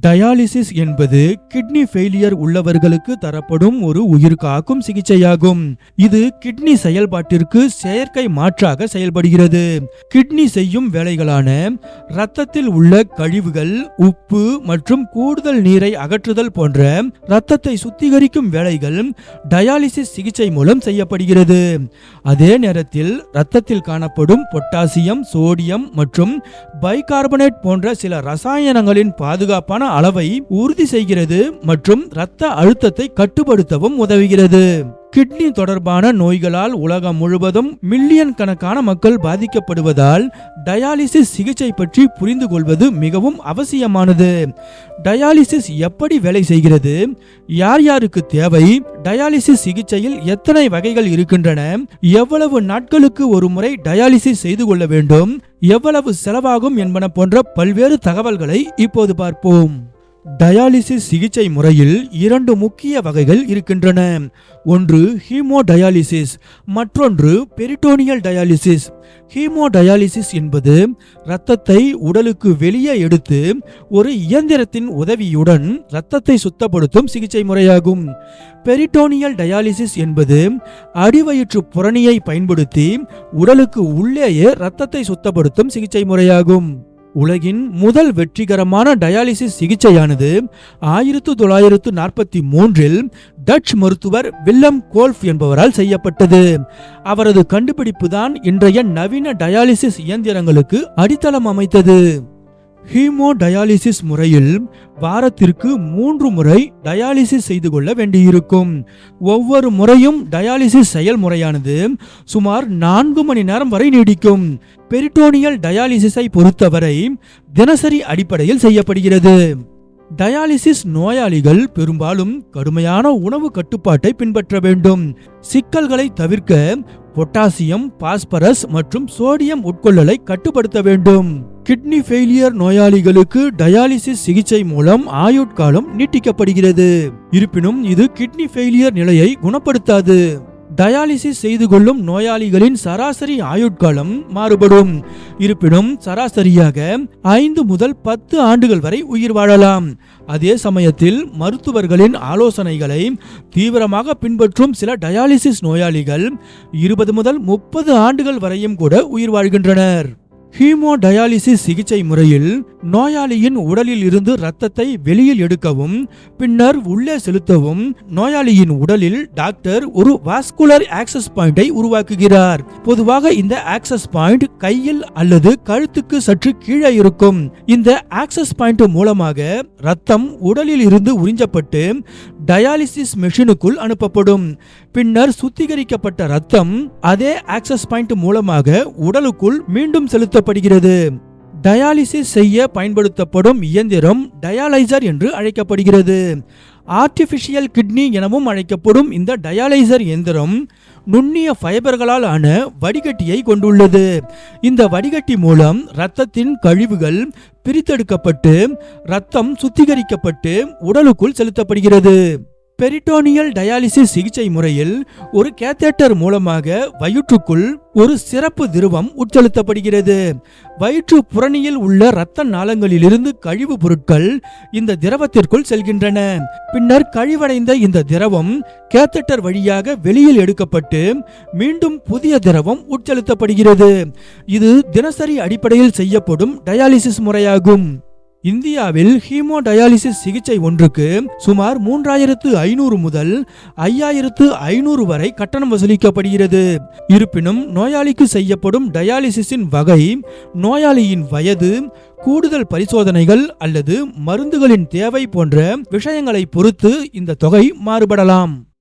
Dialysis என்பது kidney failure உள்ளவர்களுக்கு தரப்படும் ஒரு உயிர் காக்கும் சிகிச்சையாகும். இது கிட்னி செயல்பாட்டிற்கு செயற்கை மாற்றாக செயல்படுகிறது. கிட்னி செய்யும் வேலைகளான இரத்தத்தில் உள்ள கழிவுகள் உப்பு மற்றும் கூடுதல் நீரை அகற்றுதல் போன்ற இரத்தத்தை சுத்திகரிக்கும் வேலைகள் டயாலிசிஸ் சிகிச்சை மூலம் செய்யப்படுகிறது. அதே நேரத்தில் இரத்தத்தில் காணப்படும் பொட்டாசியம் சோடியம் மற்றும் பைகார்பனேட் போன்ற சில ரசாயனங்களின் பாதுகாப்பான அளவை உறுதி செய்கிறது மற்றும் இரத்த அழுத்தத்தை கட்டுப்படுத்தவும் உதவுகிறது. கிட்னி தொடர்பான நோய்களால் உலகம் முழுவதும் மில்லியன் கணக்கான மக்கள் பாதிக்கப்படுவதால் டயாலிசிஸ் சிகிச்சை பற்றி புரிந்து கொள்வது மிகவும் அவசியமானது. டயாலிசிஸ் எப்படி வேலை செய்கிறது? யார் யாருக்கு தேவை? டயாலிசிஸ் சிகிச்சையில் எத்தனை வகைகள் இருக்கின்றன? எவ்வளவு நாட்களுக்கு ஒரு முறை டயாலிசிஸ் செய்து கொள்ள வேண்டும்? எவ்வளவு செலவாகும் என்பன போன்ற பல்வேறு தகவல்களை இப்போது பார்ப்போம். டயாலிசிஸ் சிகிச்சை முறையில் இரண்டு முக்கிய வகைகள் இருக்கின்றன. ஒன்று ஹீமோடயாலிசிஸ் மற்றொன்று பெரிட்டோனியல் டயாலிசிஸ். ஹீமோடயாலிசிஸ் என்பது இரத்தத்தை உடலுக்கு வெளியே எடுத்து ஒரு இயந்திரத்தின் உதவியுடன் இரத்தத்தை சுத்தப்படுத்தும் சிகிச்சை முறையாகும். பெரிட்டோனியல் டயாலிசிஸ் என்பது அடிவயிற்று புறணியை பயன்படுத்தி உடலுக்கு உள்ளேயே இரத்தத்தை சுத்தப்படுத்தும் சிகிச்சை முறையாகும். உலகின் முதல் வெற்றிகரமான டயாலிசிஸ் சிகிச்சையானது ஆயிரத்து தொள்ளாயிரத்து நாற்பத்தி மூன்றில் டச் மருத்துவர் வில்லம் கோல்ஃப் என்பவரால் செய்யப்பட்டது. அவரது கண்டுபிடிப்பு தான் இன்றைய நவீன டயாலிசிஸ் இயந்திரங்களுக்கு அடித்தளம் அமைத்தது. ஹீமோடயாலிசிஸ் முறையில் வாரத்திற்கு மூன்று முறை டயாலிசிஸ் செய்து கொள்ள வேண்டியிருக்கும். ஒவ்வொரு முறையும் டயாலிசிஸ் செயல்முறையானது சுமார் நான்கு மணி நேரம் வரை நீடிக்கும். பெரிட்டோனியல் டயாலிசிஸை பொறுத்தவரை தினசரி அடிப்படையில் செய்யப்படுகிறது. டயாலிசிஸ் நோயாளிகள் பெரும்பாலும் கடுமையான உணவு கட்டுப்பாட்டை பின்பற்ற வேண்டும். சிக்கல்களை தவிர்க்க பொட்டாசியம் பாஸ்பரஸ் மற்றும் சோடியம் உட்கொள்ளலை கட்டுப்படுத்த வேண்டும். கிட்னி ஃபெயிலியர் நோயாளிகளுக்கு டயாலிசிஸ் சிகிச்சை மூலம் ஆயுட்காலம் நீட்டிக்கப்படுகிறது. இருப்பினும் இது கிட்னி ஃபெயிலியர் நிலையை குணப்படுத்தாது. டயாலிசிஸ் செய்து கொள்ளும் நோயாளிகளின் சராசரி ஆயுட்காலம் மாறுபடும். இருப்பினும் சராசரியாக ஐந்து முதல் பத்து ஆண்டுகள் வரை உயிர் வாழலாம். அதே சமயத்தில் மருத்துவர்களின் ஆலோசனைகளை தீவிரமாக பின்பற்றும் சில டயாலிசிஸ் நோயாளிகள் இருபது முதல் முப்பது ஆண்டுகள் வரையும் கூட உயிர் வாழ்கின்றனர். ஹீமோடயாலிசிஸ் சிகிச்சை முறையில் நோயாளியின் உடலில் இருந்து இரத்தத்தை வெளியில் எடுக்கவும் பின்னர் உள்ளே செலுத்தவும் நோயாளியின் உடலில் டாக்டர் ஒரு வாஸ்குலர் ஆக்சஸ் பாயிண்டை உருவாக்குகிறார். பொதுவாக இந்த ஆக்சஸ் பாயிண்ட் கையில் அல்லது கழுத்துக்கு சற்று கீழே இருக்கும். இந்த ஆக்சஸ் பாயிண்ட் மூலமாக ரத்தம் உடலில் இருந்து உறிஞ்சப்பட்டு டயாலிசிஸ் மெஷினுக்குள் அனுப்பப்படும். பின்னர் சுத்திகரிக்கப்பட்ட ரத்தம் அதே ஆக்சஸ் பாயிண்ட் மூலமாக உடலுக்குள் மீண்டும் செலுத்தப்படுகிறது. டயாலிசிஸ் செய்ய பயன்படுத்தப்படும் இயந்திரம் டயாலைசர் என்று அழைக்கப்படுகிறது. ஆர்டிஃபிஷியல் கிட்னி எனவும் அழைக்கப்படும் இந்த டயாலைசர் இயந்திரம் நுண்ணிய ஃபைபர்களால் ஆன வடிகட்டியை கொண்டுள்ளது. இந்த வடிகட்டி மூலம் இரத்தத்தின் கழிவுகள் பிரித்தெடுக்கப்பட்டு இரத்தம் சுத்திகரிக்கப்பட்டு உடலுக்குள் செலுத்தப்படுகிறது. பெரிட்டோனியல் டயாலிசிஸ் சிகிச்சை முறையில் ஒரு கேத்தேட்டர் மூலமாக வயிற்றுக்குள் ஒரு சிறப்பு திரவம் உட்செலுத்தப்படுகிறது. வயிற்று புறணியில் உள்ள இரத்த நாளங்களிலிருந்து கழிவு பொருட்கள் இந்த திரவத்திற்குள் செல்கின்றன. பின்னர் கழிவடைந்த இந்த திரவம் கேத்தட்டர் வழியாக வெளியில் எடுக்கப்பட்டு மீண்டும் புதிய திரவம் உட்செலுத்தப்படுகிறது. இது தினசரி அடிப்படையில் செய்யப்படும் டயாலிசிஸ் முறையாகும். இந்தியாவில் ஹீமோடயாலிசிஸ் சிகிச்சை ஒன்றுக்கு சுமார் மூன்றாயிரத்து ஐநூறு முதல் ஐயாயிரத்து ஐநூறு வரை கட்டணம் வசூலிக்கப்படுகிறது. இருப்பினும் நோயாளிக்கு செய்யப்படும் டயாலிசிஸின் வகை நோயாளியின் வயது கூடுதல் பரிசோதனைகள் அல்லது மருந்துகளின் தேவை போன்ற விஷயங்களை பொறுத்து இந்த தொகை மாறுபடலாம்.